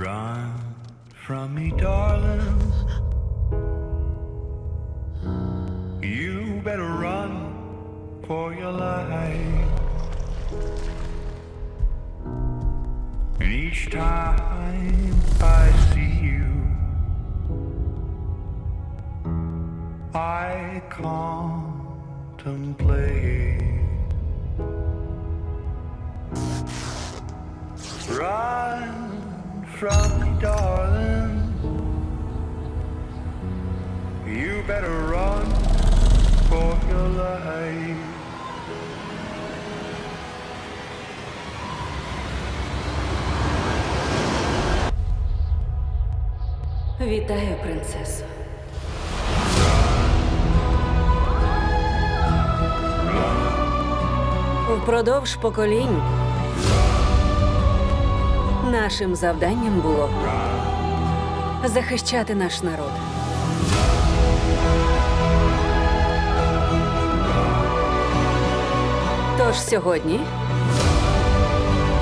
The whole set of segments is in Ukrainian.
Run from me, darling. You better run for your life. And each time I see you, I contemplate. Run from me, darling. You better run for your life. Вітаю, принцесо. Впродовж поколінь нашим завданням було захищати наш народ. Тож сьогодні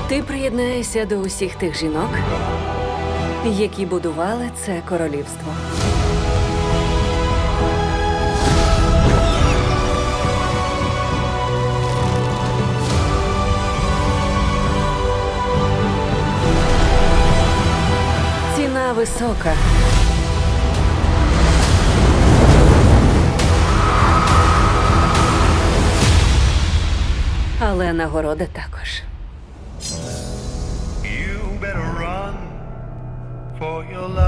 ти приєднаєшся до усіх тих жінок, які будували це королівство. Ціна висока. Але нагорода також. You better run for your life.